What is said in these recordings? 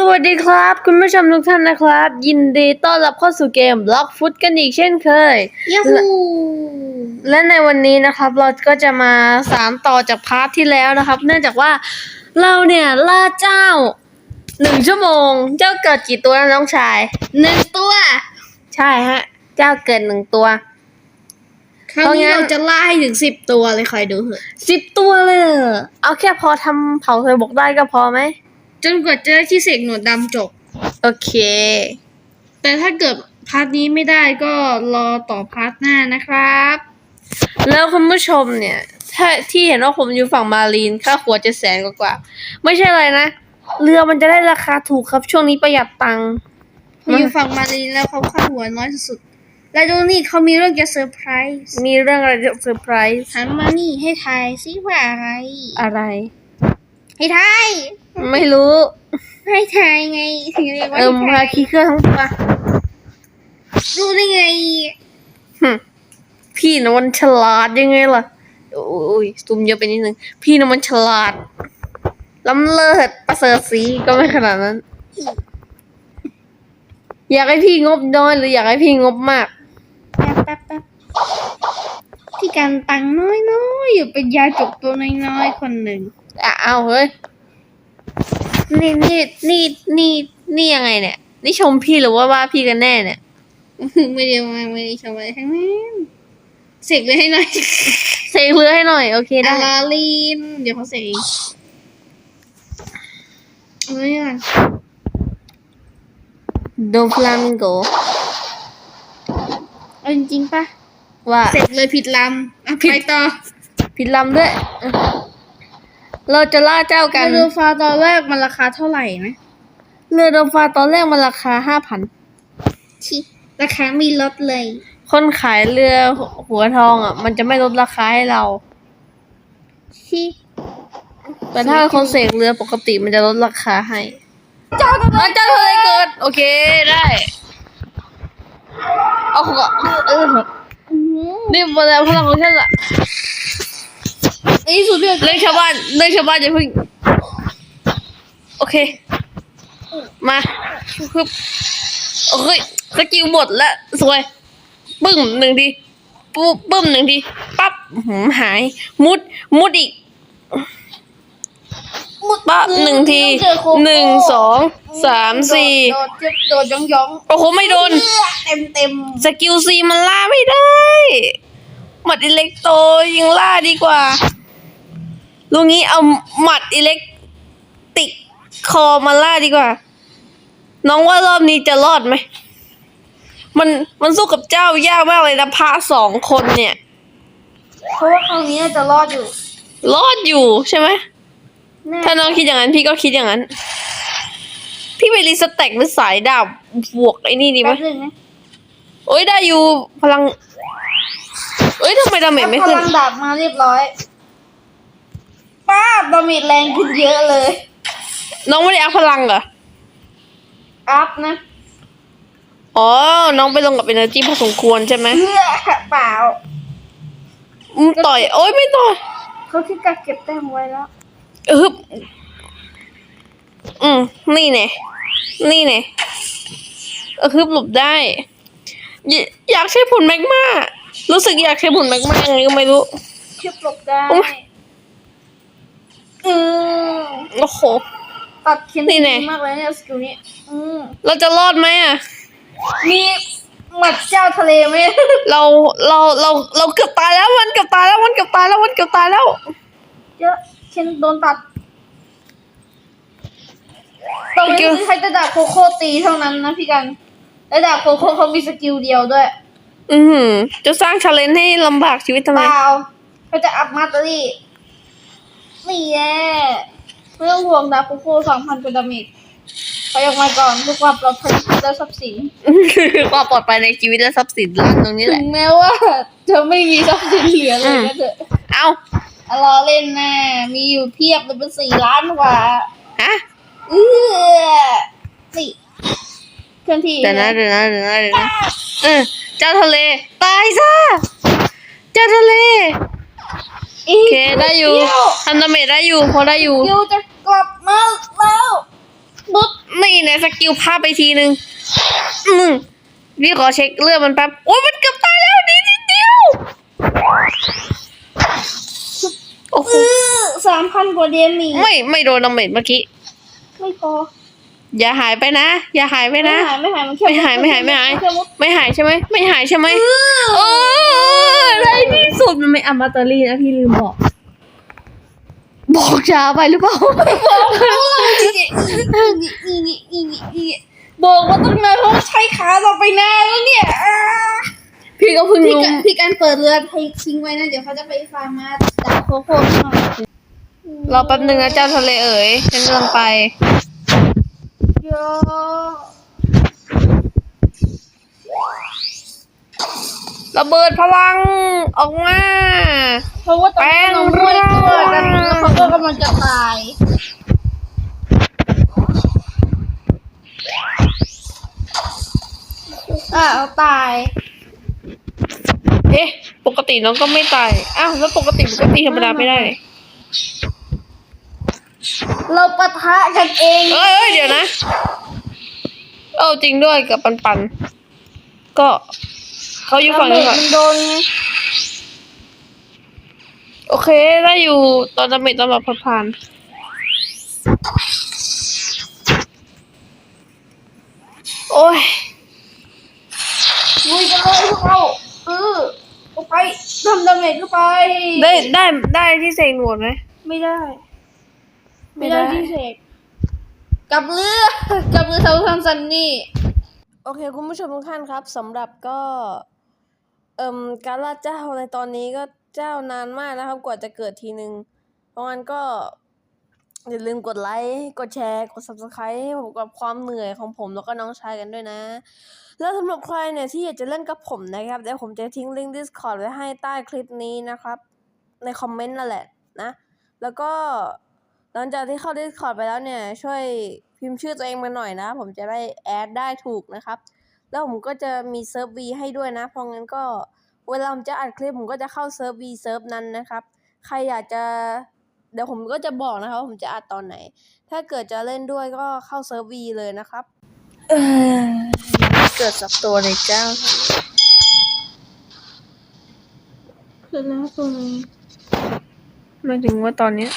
สวัสดีครับ คุณผู้ชมทุกท่านนะครับ ยินดีต้อนรับเข้าสู่เกม Block Foot กันอีกเช่นเคยยูฮูและในวันนี้นะครับเราก็จะมาสามต่อจากพาร์ทที่แล้วนะครับ เนื่องจากว่าเราเนี่ยล่าเจ้าหนึ่งชั่วโมง เจ้าเกิดกี่ตัวนะน้องชาย หนึ่งตัว ใช่ฮะ เจ้าเกิดหนึ่งตัวคราวนี้เพราะงั้นเราจะล่าให้ถึงสิบตัวเลยคอยดูเถอะสิบตัวเลยเหรอเอาแค่พอทำเผาเธอบกได้ก็พอไหม จนกว่าจะได้ที่เสกหนวดดำจบ โอเค แต่ถ้าเกิดพาร์ทนี้ไม่ได้ก็รอต่อพาร์ทหน้านะครับ แล้วคุณผู้ชมเนี่ย ถ้าที่เห็นว่าผมอยู่ฝั่งมารีนค่าหัวจะแสนกว่าๆไม่ใช่อะไรนะ เรือมันจะได้ราคาถูกครับ ช่วงนี้ประหยัดตังค์พออยู่ฝั่งมารีนแล้วเขาค่าหัวน้อยสุดๆและดูนี่เขามีเรื่องจะเซอร์ไพรส์มีเรื่องอะไรจะเซอร์ไพรส์หันมานี่ให้ทายซิว่าอะไร อะไร ให้ทายไม่รู้ให้ทายไงถึงเรียกว่าเอิมให้พาทายคีเครื่องทั้งตัวรู้ได้ไงหึพี่นะมันฉลาดยังไงล่ะโอ้ยซูมเยอะไปนิดนึงพี่นะมันฉลาดล้ำเลิศประเสริฐสีก็ไม่ขนาดนั้น อยากให้พี่งบน้อยหรืออยากให้พี่งบมาก แป๊บแป๊บแป๊บพี่กันตังค์น้อยน้อยๆอยู่เป็นยาจกตัวน้อยๆคนหนึ่งอะ เอาเฮ้ย นี่นี่นี่นี่นี่ยังไงเนี่ย นี่ชมพี่หรือว่าว่าพี่กันแน่เนี่ย ไม่ได้มาไม่ได้ชมอะไรทั้งนั้นเสกเลยให้หน่อยเซเรือให้หน่อย โอเคได้อาลาลีน เดี๋ยวเขาเสกเองเอาไว้ก่อนโดฟลามิงโกเอาจริงๆปะว่าเสกเลยผิดลำอะไปต่อผิดลำด้วย เราจะล่าเจ้ากักานรดูฟ้าตอนแรกมันราคาเท่าไหร่นะเรือโดฟาตอนแรกมันราคาห้าพัน ชิราคาไม่ลดเลย คนขายเรือหัวทองอะ มันจะไม่ลดราคาให้เรา ชิแต่ถ้าคนเสกเรือปกติมันจะลดราคาให้ เจ้าทะเลเจ้าทะเลเกิด โอเคได้ เอาหัวเอออื้อหือนี่มาแล้วพลังของฉันละ ไอ้สุดเดือดเรื่องชาวบ้านเรื่องชาวบ้านอย่าเพิ่งโอเค มาคือโอ้ยสกิลหมดแล้วสวยปึ้มหนึ่งทีปุ๊บปึ้มหนึ่งทีปั๊บอื้อหือหาย มุด มุดอีกปั๊บหนึ่งทีหนึ่งสองสามสี่โดดโดดโดดย่องย่องโอ้โหไม่โดน เต็มเต็มสกิลซีมันล่าไม่ได้หมัดอิเล็กโตยิงล่าดีกว่า ลุงนี้เอาหมัดอิเล็กติกคอมาล่าดีกว่า น้องว่ารอบนี้จะรอดไหม มันมันสู้กับเจ้ายากมากเลยนะพระสองคนเนี่ย เพราะว่าคราวนี้น่าจะรอดอยู่ รอดอยู่ใช่ไหม แน่ถ้าน้องคิดอย่างนั้นพี่ก็คิดอย่างนั้น พี่ไปรีสแต็กหรือสายดาบบวกไอ้นี่ดีไหมแป๊บนึงนะโอ้ยได้อยู่พลังเอ้ยทำไมดาเมจไม่พขึ้นลังดาบมาเรียบร้อย ป้าบดาเมจแรงขึ้นเยอะเลย น้องไม่ได้อัพพลังเหรอ อัพนะอ๋อ น้องไปลงกับเอเนอร์จีพอสมควรใช่ไหมเพื่อเปล่าอืมต่อย โอ้ยไม่ต่อยเขาที่กักเก็บแต้มไว้แล้วเอออืม นี่เนี่ยนี่เนี่ยเออฮึบหลบได้อยอยากใช้ผลแมกมา รู้สึกอยากใช้ผลแมกมายังไงก็ไม่รู้คลิปหลบได้โอ้ยอืมโอ้โห ตัดเคนนี่แน่มากเลยเนี่ยสกิลนี้ อืมเราจะรอดไหมอะ มีหมัดเจ้าทะเลไหม เราเราเราเราเกือบตายแล้วมันเกือบตายแล้วมันเกือบตายแล้วมันเกือบตายแล้ว เยอะเคนโดนตัดตอนนี้ใช้แต่ดาบโคโค่ตีเท่านั้นนะพี่กันและดาบโคโค่เขามีสกิลเดียวด้วยอือหือ จะสร้างชาเลนจ์ให้ลำบากชีวิตทำเปไม ล่าเขาจะอัพมาสเตอรี่ นี่แน่ไม่ต้องห่วงดาบโคโค่สองพันกว่าดาเมจไปออกมาก่อนเพื่อความปลอดภัยและทรัพย์สิน ความปลอดภัยในชีวิตและทรัพย์สินร้านตรงนี้แหถึละ งแม้ว่า จะไม่มีทรัพย์สินเหลือเลยก็เถอะเอาอะรอเล่นนะมีอยู่เพียบเลยเป็นสี่ล้านกว่า ฮะ เออนี่เคลื่อนที่เดี๋ยวนะเดี๋ยวนะเดี๋ยวนะเดี๋ยวนะเออเจ้าทะเล ตายซะ เจ้าทะเลอี โอกเคได้อยู่เดีวทำดาเมจได้อยู่ พอได้อยู่เดียวจะกลับมาแล้วปุ๊บนี่นี่นะสกิลภาพไปทีนึงอืมพี่ขอเช็คเลือดมันแป๊บโอ้ยมันเกือบตายแล้วนี่นิดเดียวโอ้โหสามพันกว่าเดมีไม่ไม่โดนดาเมจเมื่อกี้ ไม่พอ อย่าหายไปนะ อย่าหายไปไม่นะ หายไม่หายมันแค่ไม่หายไม่หายไม่หายแค่มุดไม่หายใช่ไหมไม่หายใช่ไหมโอ้ได้ที่สุดมันไม่อัมมาตอรี่นะพี่ลืมบอก บอกช้าไปหรือเปล่านี่นี่นี่นี่นี่บอกว่าต้องนานเพราะว่าใช้ขาเราไปนานแล้วเนี่ยอ่าพี่ก็เพิ่งพี่รู้กันพี่กันเปิดเรือให้ทิ้งไว้นะเดี๋ยวเขาจะไปฟาร์มมาจากโคโค่หน่อยรอแป๊บนึงนะเจ้าทะเลเอ๋ยฉันกำลังไป โยระเบิดพลังออกมา เพราะว่าตอนนี้เราไม่ตัวกันแล้วเขาก็กำลังจะตายอะเอาตาย เอ๊ะ ปกติน้องก็ไม่ตาย อ้าว แล้วปกติมันก็ตีธรรมดาไม่ได้เราปะทะกันเองเอ้ยเอ้ยเดี๋ยวนะ เออจริงด้วยกับปันปัน ก็เขาอยู่ฝั่งนี้ก่อนมันโดนไงโอเคได้อยู่ตอนดาเมจตอนแบบผ่านๆโอ้ยลุยกันเลยพวกเราเออเอาไปทำดาเมจเข้าไป ได้ได้ได้ที่เซงหนวดไหมไม่ได้ ไม่ไม่ได้ได้ที่เสกกับเรือกับเรือเทาทันซันนี่ โอเค คุณผู้ชมทุกท่านครับสำหรับก็ เอ่มการล่าเจ้าในตอนนี้ก็เจ้านานมากนะครับ กว่าจะเกิดทีนึงเพราะงั้นก็ อย่าลืมกดไลค์ กดแชร์ กด subscribe ให้ผมกับความเหนื่อยของผมแล้วก็น้องชายกันด้วยนะ แล้วสำหรับใครเนี่ยที่อยากจะเล่นกับผมนะครับเดี๋ยวผมจะทิ้งลิงก์ Discord ไว้ให้ใต้คลิปนี้นะครับ ในคอมเมนต์นั่นแหละนะ แล้วก็ หลังจากที่เข้า Discord ไปแล้วเนี่ย ช่วยพิมพ์ชื่อตัวเองมาหน่อยนะ ผมจะได้แอดได้ถูกนะครับ แล้วผมก็จะมีเซิร์ฟวีให้ด้วยนะ เพราะงั้นก็เวลาผมจะอัดคลิปผมก็จะเข้าเซิร์ฟวีเซิร์ฟนั้นนะครับ ใครอยากจะเดี๋ยวผมก็จะบอกนะครับว่าผมจะอัดตอนไหน ถ้าเกิดจะเล่นด้วยก็เข้าเซิร์ฟวีเลยนะครับเออเกิดสับตัวในเจ้าคือแล้วตัวนึงหมายถึงว่าตอนเนี้ย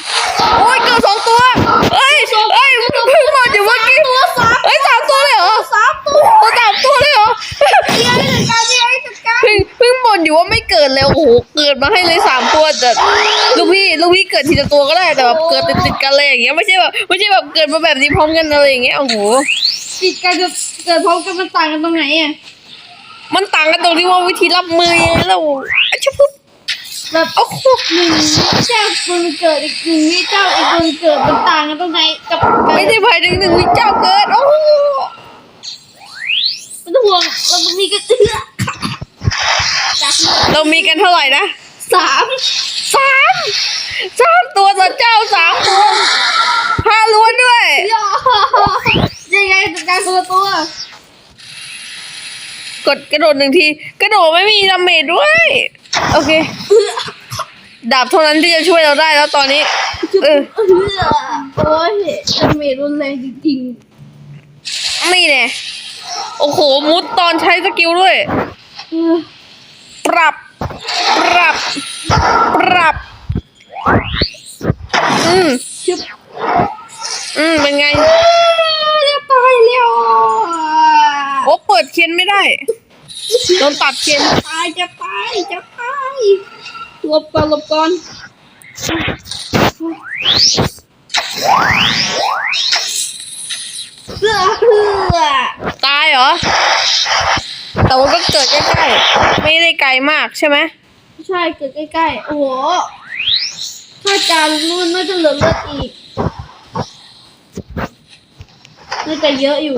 โอ้ยเกิดสองตัวเอ้ยเอ้ยเพิ่งหมดอยู่เมื่อกี้เอ้ยสามตัวเลยเหรอสามตัวโอ้สามตัวเลยเหรอเดี๋ยวจัดการเดี๋ยวจัดการเพิ่งเพิ่งบ่นอยู่ว่าไม่เกิดเลยโอ้โหเกิดมาให้เลยสามตัวแต่ลูกพี่ลูกพี่เกิดทีละตัวก็ได้แต่แบบเกิดติดติดๆกันเลยอย่างเงี้ยไม่ใช่แบบไม่ใช่แบบเกิดมาแบบนี้พร้อมกันอะไรอย่างเงี้ยโอ้โหจิตการเกิดเกิดพร้อมกันมันต่างกันตรงไหนอะมันต่างกันตรงที่ว่าวิธีรับมือยังไงแล้วอะชะพุบ แบบโอ้โหหนึ่งเจ้ามันเกิดอีกหนึ่งนี่เจ้าอีกคนเกิดมันต่างกันตรงไหนกับไม่ได้หมายถึงหนึ่งวิเจ้าเกิดโอ้โหไม่ต้องห่วงเรามีกันเอื้อจากเรามีกันเท่าไหร่นะสามสามสามตัวต่อเจ้าสามตัวพาล้วนด้วยย่อยังไงจัดการคนละตัว กดกระโดดหนึ่งที กระโดดไม่มีดาเมจด้วย โอเค ดาบเท่านั้นที่จะช่วยเราได้แล้วตอนนี้ เออเอื้อโอ้ยดาเมจรุนแรงจริงนี่แน่โอ้โห มุดตอนใช้สกิลด้วยๆเออปรับ ปรับ ปรับ อืมชึบอืม เป็นไงจะตายแล้ว โอ้ เปิดเคียนไม่ได้ โดนตัดเคียนตายจะตายจะตายหลบก่อนหลบก่อนเอื้อเอื้อตายเหรอ แต่ว่าก็เกิดใกล้ๆ ไม่ได้ไกลมากใช่ไหม ใช่เกิดใกล้ๆ โอ้โห ถ้าจานนู่นน่าจะเหลือเลือดอีก น่าจะเยอะอยู่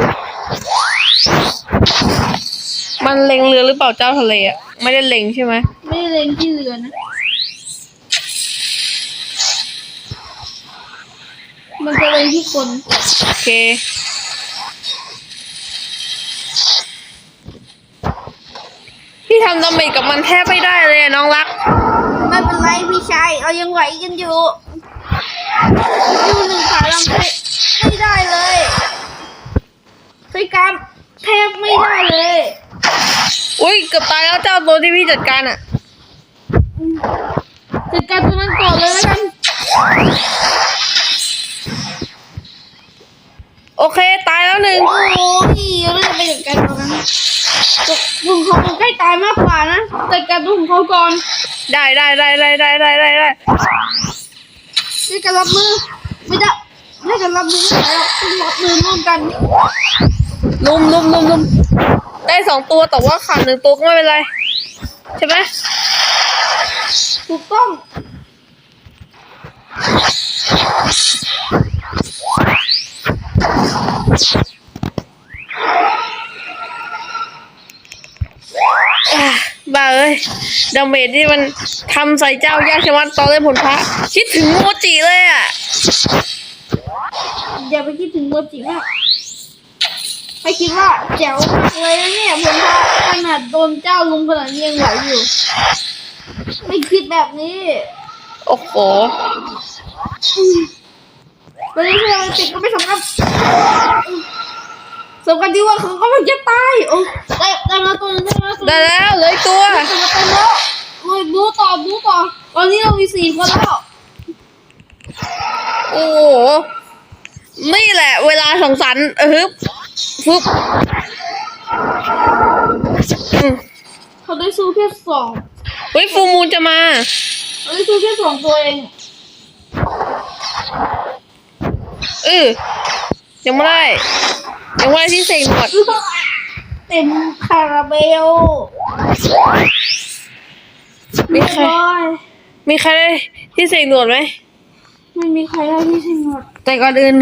มันเล็งเรือหรือเปล่าเจ้าทะเลอะ ไม่ได้เล็งใช่ไหมไม่ได้เล็งที่เรือนะ มันจะเล็งที่คน โอเค พี่ทำดาเมจกับมันแทบไม่ได้เลยน้องรัก ไม่เป็นไรพี่ชาย เรายังไหวกันอยู่ยูหนึ่งขาลำไม่ได้เลยพี่กามแทบไม่ได้เลย กือบตายแล้วเจ้าตัวที่พี่จัดการอะ จัดการตัวนั้นก่อนเลยแล้วกัน โอเคตายแล้วหนึ่งโอ้ยเราจะไปจัดการตัวนั้นลุงเขาคงใกล้ตายมากกว่านะจัดการตัวของเขาก่อน ได้ได้ได้ได้ได้ได้ได้ได้ด้วยการรับมือ ไม่ได้ด้วยการรับมือไม่ได้หรอกต้องรับมือร่วมกันลุมลุมลุมลุม ได้สองตัวแต่ว่าขาดหนึ่งตัวก็ไม่เป็นไร ใช่ไหมถูกต้องอะบ้าเอ้ยดาเมจที่มันทำใส่เจ้ายากชะมัดตอนเล่นผลพระคิดถึงโมจิเลยอะ อย่าไปคิดถึงโมจิมาก ให้คิดว่าแจ๋วมากเลยนะเนี่ยผมพาขนาดโดนเจ้าลุงขนาดนี้ยังไหวอยู่ ไม่คิดแบบนี้ โอ้โหวันนี้ที่เราติดก็ไม่สำคัญสำคัญที่ว่าเขาก็มันจะตายโอ้ได้ได้มาตัวนึงได้มาตัวนึงได้แล้วเหลยตัวได้มาตัวแล้วเลยดูต่อดูต่อตอนนี้เรามีสี่คนแล้วโอ้โหนี่แหละ เวลาสงสารเออฮึบ ฟึบอืมเขาได้สู้แค่สองเฮ้ยฟูมูลจะมา เขาได้สู้แค่สองตัวเองเออยังไม่ได้ยังไม่ได้ที่เสกหนวดเต็มคาราเบลมีใครเรียบร้อยมีใครได้ที่เสกหนวดไหมไม่มีใครได้ที่สิงหมดแต่ก่อนอื่น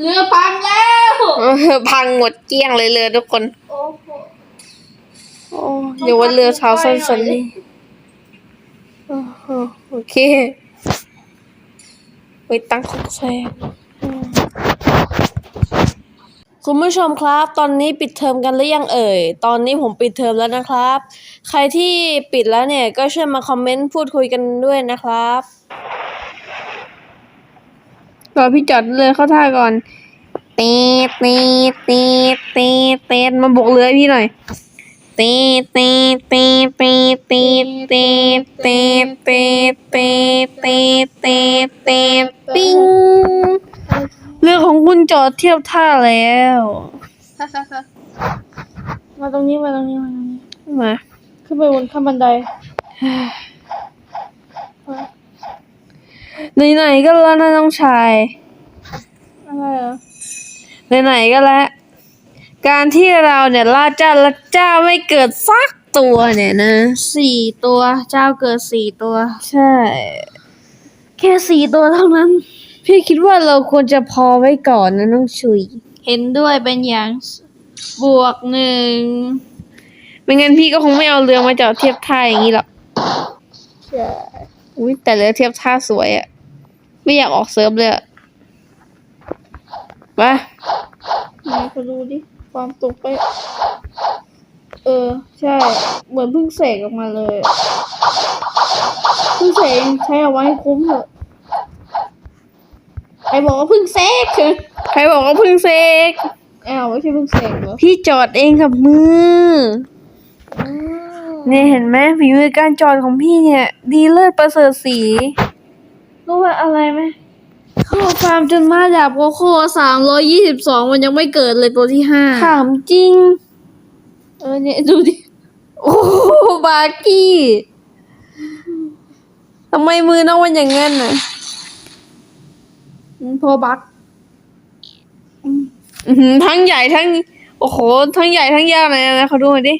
เรือพังแล้วเออพังหมดเกลี้ยงเลยเรือทุกคน โอ้โหโอ้เดี๋ยววันเรือเช้าสั้นสันนี่โอ้โหโอเคไปตั้งคุกแซอืมคุณผู้ชมครับ ตอนนี้ปิดเทอมกันหรือยังเอ่ย ตอนนี้ผมปิดเทอมแล้วนะครับ ใครที่ปิดแล้วเนี่ยก็ช่วยมาคอมเมนต์พูดคุยกันด้วยนะครับ รอพี่จอดเลยเข้าท่าก่อนเตะเตะเตะเตะเตะมาบกเรือให้พี่หน่อยเตะเตะเตะเตะเตะเตะเตะเตะเตะเตะเตะเตะปิ้งเรือของคุณจอดเทียบท่าแล้วมาตรงนี้มาตรงนี้มาตรงนี้มาขึ้นไปบนขั้นบันได ไหนๆก็แล้วนะน้องชายอะไรเหรอไหนๆก็แล้ว การที่เราเนี่ยล่าเจ้าและเจ้าไม่เกิดสักตัวเนี่ยนะ สี่ตัวเจ้าเกิดสี่ตัว ใช่ แค่สี่ตัวเท่านั้น พี่คิดว่าเราควรจะพอไว้ก่อนนะน้องชุย เห็นด้วยเป็นอย่างบวกหนึ่งไม่งั้นพี่ก็คงไม่เอาเรือมาจอดเทียบท่าอย่างนี้หรอก ใช่ อุ้ยแต่เรือเทียบท่าสวยอะไม่อยากออกเซิร์ฟเลยอะมาไหนเขาดูดิ ความตกไป เออ ใช่ เหมือนเพิ่งเสกออกมาเลยเพิ่งเสกใช้เอาไว้ให้คุ้มเถอะใครบอกว่าเพิ่งเสกเฉยใครบอกว่าเพึ่งเซกอ้าวไม่ใช่เพิ่งเสกเหรอ พี่จอดเองกับมือ เนี่ยเห็นไหมฝีมือการจอดของพี่เนี่ย ดีเลิศประเสริฐสี รู้ว่าอะไรไหมเข้าฟาร์มจนมาดาบโคโค่สามร้อยยี่สิบสองมันยังไม่เกิดเลยตัวที่ห้าถามจริง เออเนี่ยดูดิ โอ้โหบาร์กี้ทำไมมือน้องมันอย่างงั้นน่ะพอบักอื้อหือทั้งใหญ่ทั้ง โอ้โห ทั้งใหญ่ทั้งยาวเลยนะเขาดูหน่อยดิ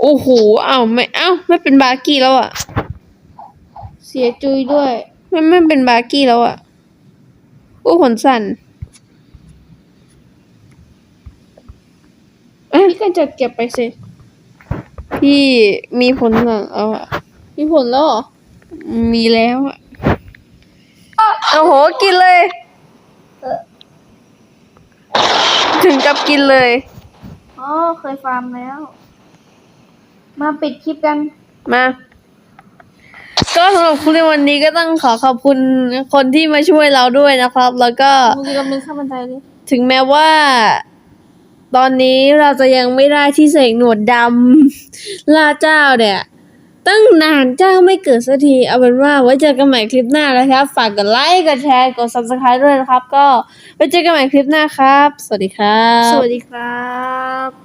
โอ้โหอ้าวไม่อ้าวไม่เป็นบาร์กี้แล้วอะ เสียจุยด้วยไม่ไม่เป็นบาร์กี้แล้วอะโอ้ขนสั่นเอ้ยพี่ก็จะเก็บไปสิพี่มีผลสั่นเอาอะมีผลแล้วเหรอ มีแล้วอะโอ้โหกินเลย ถึงกับกินเลย อ๋อ เคยฟาร์มแล้ว มาปิดคลิปกัน มา ก็สำหรับคลิปในวันนี้ก็ต้องขอขอบคุณคนที่มาช่วยเราด้วยนะครับ แล้วก็มึงจะเป็นข้าบันไดเลยถึงแม้ว่า ตอนนี้เราจะยังไม่ได้ที่เสกหนวดดำ ล่าเจ้าเนี่ย ตั้งนานเจ้าไม่เกิดสักที เอาเป็นว่าไว้เจอกันใหม่คลิปหน้านะครับ ฝากกดไลค์ กดแชร์ กด subscribe ด้วยนะครับ ก็ไว้เจอกันใหม่คลิปหน้าครับ สวัสดีครับ สวัสดีครับ